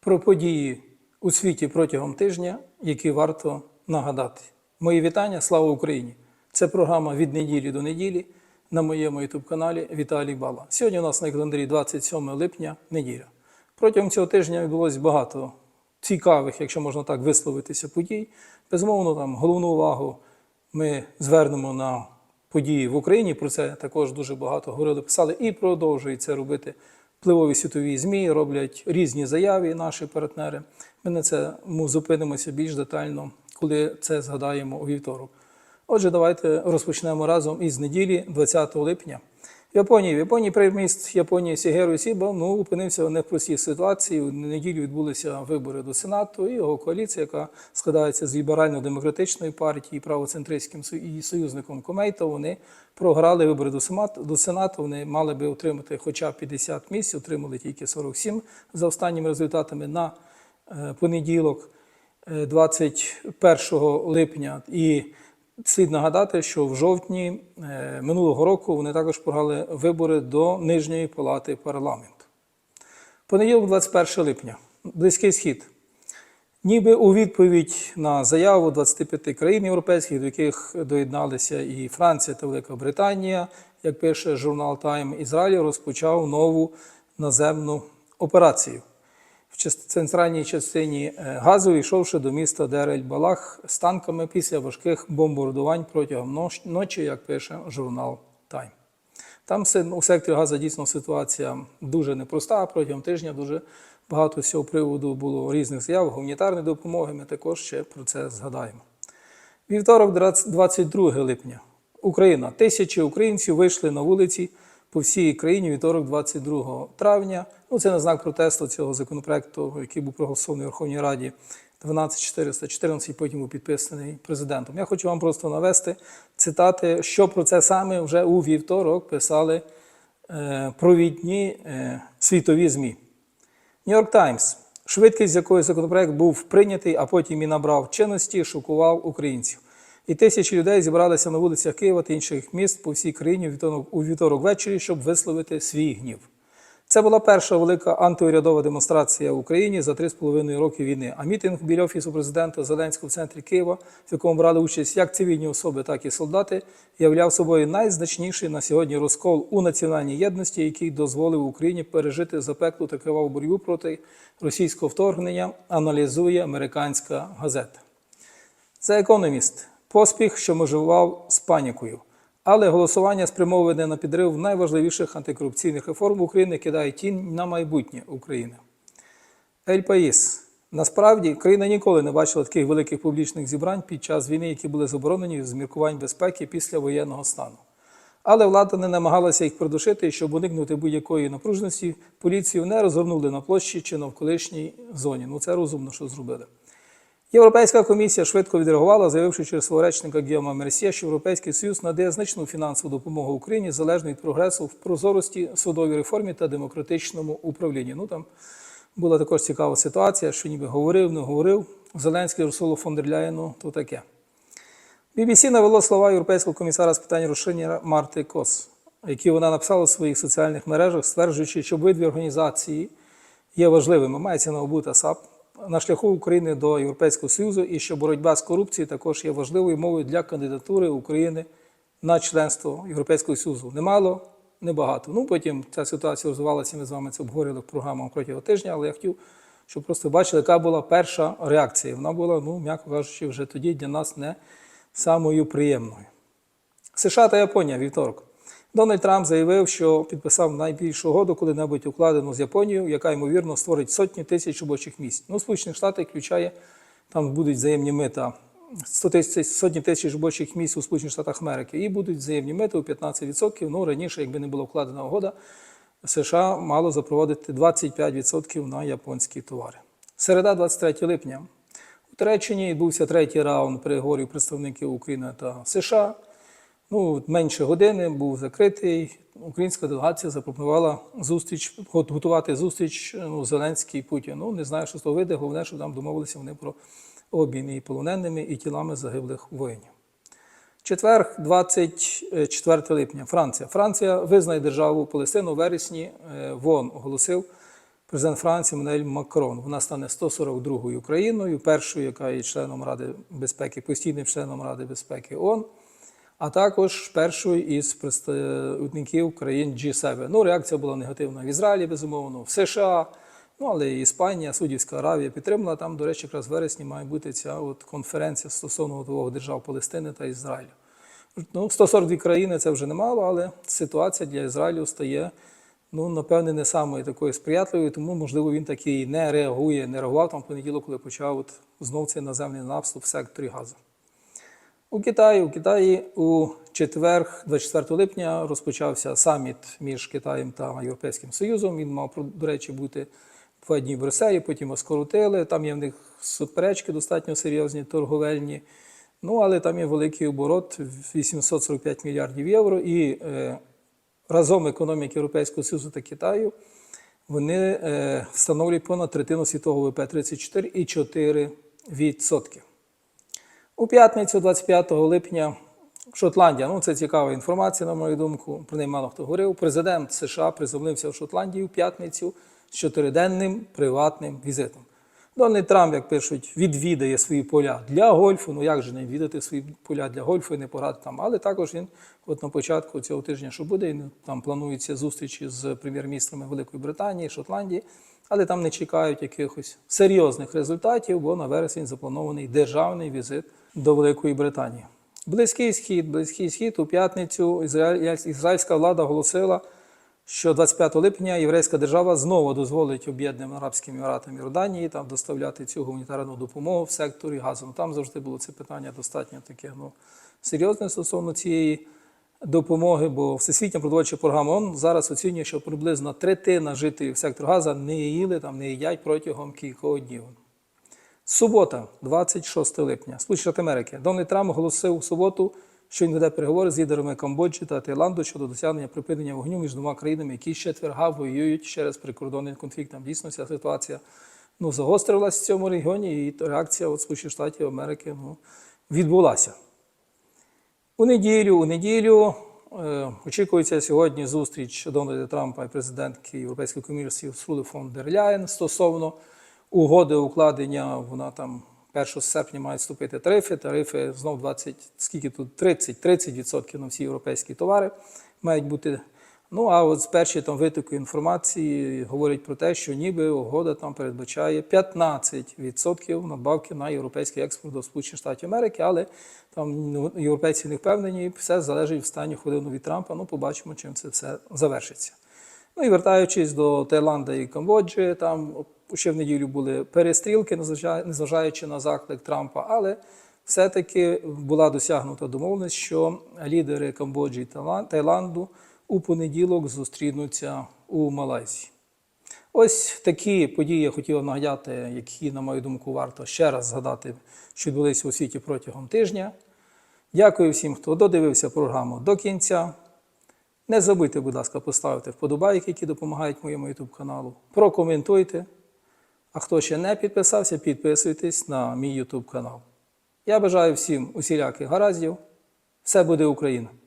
про події у світі протягом тижня, які варто нагадати. Мої вітання, слава Україні! Це програма від неділі до неділі на моєму ютуб-каналі Віталій Бала. Сьогодні у нас на календарі 27 липня, неділя. Протягом цього тижня відбулось багато цікавих, якщо можна так висловитися, подій. Безумовно, там головну увагу ми звернемо на події в Україні. Про це також дуже багато говорили, писали і продовжують це робити впливові світові ЗМІ, роблять різні заяви наші партнери. Ми на це зупинимося більш детально, коли це згадаємо у вівторок. Отже, давайте розпочнемо разом із неділі, 20 липня. Японії. В Японії прем'єр-міністр Японії Сігеру Сіба ну, опинився в непростій ситуації. У неділю відбулися вибори до Сенату, і його коаліція, яка складається з ліберально-демократичної партії, правоцентристським і союзником Комейто, вони програли вибори до Сенату. Вони мали би отримати хоча б 50 місць, отримали тільки 47 за останніми результатами на е, понеділок, е, 21 липня. І Слід нагадати, що в жовтні е, минулого року вони також програли вибори до Нижньої палати парламенту. Понеділок, 21 липня, Близький Схід. Ніби у відповідь на заяву 25 країн європейських, до яких доєдналися і Франція та Велика Британія, як пише журнал Time, Ізраїль розпочав нову наземну операцію центральній частині е, газу, йшовши до міста Дерель-Балах з танками після важких бомбардувань протягом ночі, як пише журнал Time. Там у секторі газу дійсно ситуація дуже непроста. Протягом тижня дуже багато цього приводу було різних заяв, гуманітарної допомоги. Ми також ще про це згадаємо. Вівторок, 22 липня. Україна. Тисячі українців вийшли на вулиці по всій країні вівторок, 22 травня. Ну, це на знак протесту цього законопроекту, який був проголосований у Верховній Раді 12414, потім був підписаний президентом. Я хочу вам просто навести цитати, що про це саме вже у вівторок писали е, провідні е, світові ЗМІ. Нью-Йорк Таймс. Швидкість, з якою законопроект був прийнятий, а потім і набрав чинності, шокував українців. І тисячі людей зібралися на вулицях Києва та інших міст по всій країні у вівторок, ввечері, щоб висловити свій гнів. Це була перша велика антиурядова демонстрація в Україні за три з половиною роки війни. А мітинг біля офісу президента Зеленського в центрі Києва, в якому брали участь як цивільні особи, так і солдати, являв собою найзначніший на сьогодні розкол у національній єдності, який дозволив Україні пережити запеклу та криваву боротьбу проти російського вторгнення, аналізує американська газета. Це економіст. Поспіх, що можував з панікою. Але голосування спрямоване на підрив найважливіших антикорупційних реформ України кидає тінь на майбутнє України. Ель Паїс. Насправді, країна ніколи не бачила таких великих публічних зібрань під час війни, які були заборонені з міркувань безпеки після воєнного стану. Але влада не намагалася їх придушити, щоб уникнути будь-якої напруженості, поліцію не розгорнули на площі чи навколишній зоні. Ну це розумно, що зробили. Європейська комісія швидко відреагувала, заявивши через свого речника Гіома Мерсія, що Європейський Союз надає значну фінансову допомогу Україні залежно від прогресу в прозорості, судовій реформі та демократичному управлінні. Ну там була також цікава ситуація, що ніби говорив, не говорив. Зеленський Урсулу фон дер Ляєну, то таке. BBC навело слова європейського комісара з питань розширення Марти Кос, які вона написала у своїх соціальних мережах, стверджуючи, що обидві організації є важливими. Мається на увазі САП на шляху України до Європейського Союзу, і що боротьба з корупцією також є важливою мовою для кандидатури України на членство Європейського Союзу. Немало, небагато. Ну потім ця ситуація розвивалася. Ми з вами це обговорили в програмах протягом тижня, але я хотів, щоб просто бачили, яка була перша реакція. Вона була, ну м'яко кажучи, вже тоді для нас не самою приємною. США та Японія вівторок. Дональд Трамп заявив, що підписав найбільшу угоду коли-небудь укладену з Японією, яка ймовірно створить сотні тисяч робочих місць. Ну, Сполучені Штати включає, там будуть взаємні мита 100 тисяч, сотні тисяч робочих місць у Сполучених Штатах Америки, і будуть взаємні мити у 15%. Ну, раніше, якби не була вкладена угода, США мало запровадити 25% на японські товари. Середа, 23 липня. У Туреччині відбувся третій раунд переговорів представників України та США. Ну, менше години був закритий. Українська делегація запропонувала зустріч, гот- готувати зустріч ну, Зеленський і Путін. Ну, не знаю, що з того вийде. Головне, що там домовилися вони про обмін і полоненими, і тілами загиблих воїнів. Четверг, 24 липня, Франція. Франція визнає державу Палестину у вересні. е, ВОН оголосив президент Франції Мануель Макрон. Вона стане 142-ю Україною, першою, яка є членом Ради безпеки, постійним членом Ради безпеки ООН, а також першою із представників країн G7. Ну, реакція була негативна в Ізраїлі, безумовно, в США. Ну, але і Іспанія, Судівська Аравія підтримала. Там, до речі, якраз в вересні має бути ця от конференція стосовно двох держав Палестини та Ізраїлю. Ну, 142 країни це вже немало, але ситуація для Ізраїлю стає, ну, напевне, не самою такою сприятливою, тому, можливо, він таки не реагує, не реагував там в понеділок, коли почав от знов цей наземний наступ в секторі Газа. У Китаї, у Китаї у четвер, 24 липня, розпочався саміт між Китаєм та Європейським Союзом. Він мав, до речі, бути два дні в Брюсселі, потім його скоротили. Там є в них суперечки достатньо серйозні, торговельні. Ну, але там є великий оборот 845 мільярдів євро. І е, разом економіки Європейського Союзу та Китаю вони е, становлюють понад третину світового ВВП 34,4%. У п'ятницю, 25 липня, Шотландія. Ну, це цікава інформація, на мою думку. Про неї мало хто говорив. Президент США приземлився в Шотландії у п'ятницю з чотириденним приватним візитом. Дональд Трамп, як пишуть, відвідає свої поля для гольфу. Ну як же не відвідати свої поля для гольфу і не пограти там. Але також він, от на початку цього тижня, що буде, він, там плануються зустрічі з прем'єр-міністрами Великої Британії, Шотландії, але там не чекають якихось серйозних результатів, бо на вересень запланований державний візит до Великої Британії. Близький схід, близький схід у п'ятницю Ізраїль, ізраїльська влада оголосила, що 25 липня єврейська держава знову дозволить Об'єднаним Арабським Еміратам Йорданії там доставляти цю гуманітарну допомогу в секторі газу. Ну, там завжди було це питання достатньо таке ну, серйозне стосовно цієї допомоги, бо Всесвітня продовольча програма ООН зараз оцінює, що приблизно третина жителів сектору газу не їли там, не їдять протягом кількох днів. Субота, 26 липня, Сполучені Штати Америки. Дональд Трамп оголосив у суботу, що він веде переговори з лідерами Камбоджі та Таїланду щодо досягнення припинення вогню між двома країнами, які з четверга воюють через прикордонний конфлікт. Там дійсно ця ситуація ну, загострилась в цьому регіоні, і реакція от Сполучених Штатів Америки ну, відбулася. У неділю, у неділю е, очікується сьогодні зустріч Дональда Трампа і президентки Європейської комісії Сули фон дер Ляєн стосовно угоди укладення. Вона там 1 серпня мають вступити тарифи. Тарифи знов 20, скільки тут 30, 30% на всі європейські товари мають бути. Ну а от з перші там витоки інформації говорять про те, що ніби угода там передбачає 15% надбавки на європейський експорт до Сполучених Штатів Америки, але там ну, європейці не впевнені, все залежить в стані хвилину від Трампа. Ну, побачимо, чим це все завершиться. Ну і вертаючись до Таїланда і Камбоджі, там ще в неділю були перестрілки, незважаючи на заклик Трампа, але все-таки була досягнута домовленість, що лідери Камбоджі і Таїланду у понеділок зустрінуться у Малайзії. Ось такі події я хотів нагадати, які, на мою думку, варто ще раз згадати, що відбулися у світі протягом тижня. Дякую всім, хто додивився програму до кінця. Не забудьте, будь ласка, поставити вподобайки, які допомагають моєму YouTube каналу. Прокоментуйте. А хто ще не підписався, підписуйтесь на мій YouTube канал. Я бажаю всім усіляких гараздів. Все буде Україна!